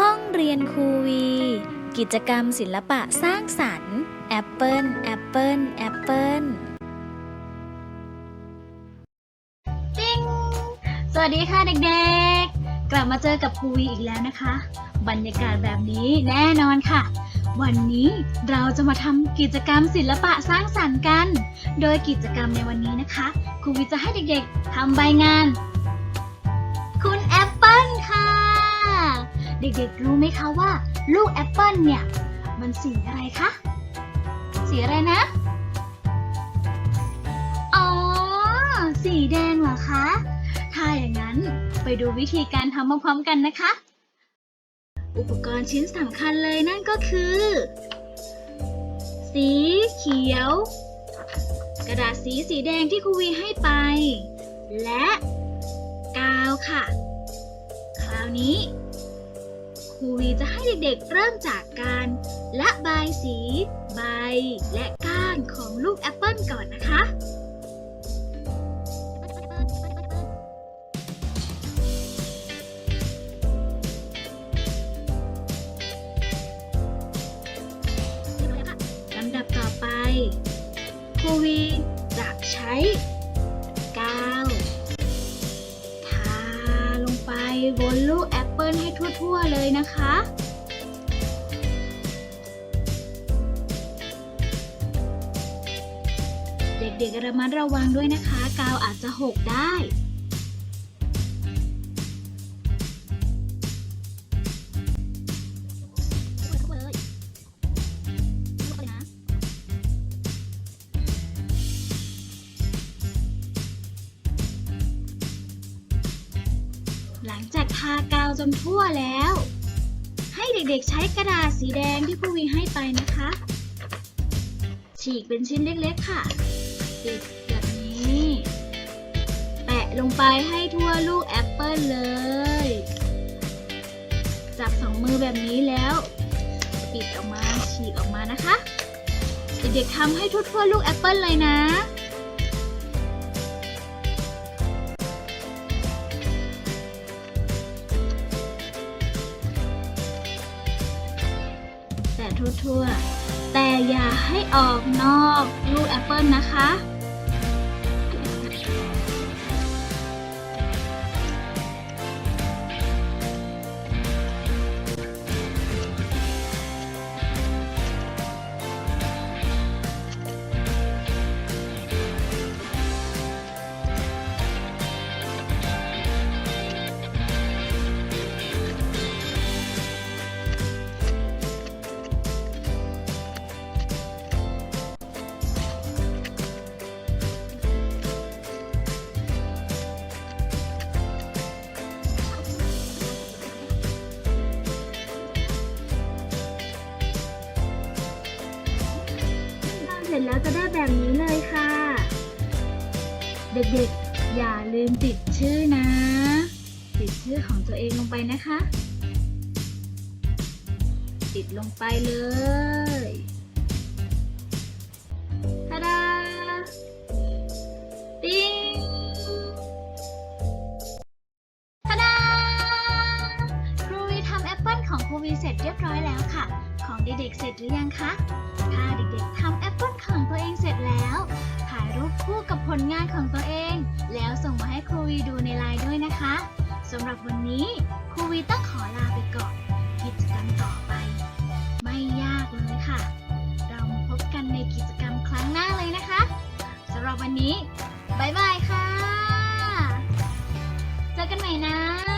ห้องเรียนครูวี กิจกรรมศิลปะสร้างสรรค์แอปเปิลแอปเปิลแอปเปิลติ๊งสวัสดีค่ะเด็กๆ กลับมาเจอกับครูวีอีกแล้วนะคะ บรรยากาศแบบนี้แน่นอนค่ะ วันนี้เราจะมาทำกิจกรรมศิลปะสร้างสรรค์กัน โดยกิจกรรมในวันนี้นะคะ ครูวีจะให้เด็กๆทำใบงาน คุณแอปเปิลค่ะ เด็กๆรู้ไหมคะว่า ลูกแอปเปิลเนี่ย มันสีอะไรคะ สีอะไรนะ อ๋อ สีแดงเหรอคะ ถ้าอย่างนั้นไปดูวิธีการทำพร้อมๆกันนะคะ อุปกรณ์ชิ้นสำคัญเลยนั่นก็คือ สีเขียว กระดาษสีสีแดงที่ครูวีให้ไป และกาวค่ะ นี้ ครูวีจะให้เด็กๆเริ่มจากการละบายสี ใบ และก้านของลูกแอปเปิลก่อนนะคะลำดับต่อไปครูวีจะใช้ งไปบนลูกแอปเปิลให้ทั่วๆเลยนะคะ เด็กๆระมัดระวังด้วยนะคะ กาวอาจจะหกได้ หลังจากทากาวจนทั่วแล้ว ให้เด็กๆใช้กระดาษสีแดงที่ครูวีให้ไปนะคะ ฉีกเป็นชิ้นเล็กๆค่ะ ติดแบบนี้ แปะลงไปให้ทั่วลูกแอปเปิลเลย จับสองมือแบบนี้แล้ว ปิดออกมาฉีกออกมานะคะ เด็กๆทำให้ทั่วๆลูกแอปเปิลเลยนะ ทั่วๆ แต่อย่าให้ออกนอกลูกแอปเปิลนะคะ ร็จแล้วจะได้แบบนี้เลยค่ะ เด็กๆ อย่าลืมติดชื่อนะ ติดชื่อของตัวเองลงไปนะคะ ติดลงไปเลย ของครูวีเสร็จเรียบร้อยแล้วค่ะ ของเด็กๆเสร็จหรือยังคะ ถ้าเด็กๆทำแอปเปิลของตัวเองเสร็จแล้ว ถ่ายรูปคู่กับผลงานของตัวเอง แล้วส่งมาให้ครูวีดูในไลน์ด้วยนะคะสำหรับวันนี้ครูวีต้องขอลาไปก่อน กิจกรรมต่อไป ไม่ยากเลยค่ะ เราพบกันในกิจกรรมครั้งหน้าเลยนะคะสำหรับวันนี้บายบายค่ะ เจอกันใหม่นะ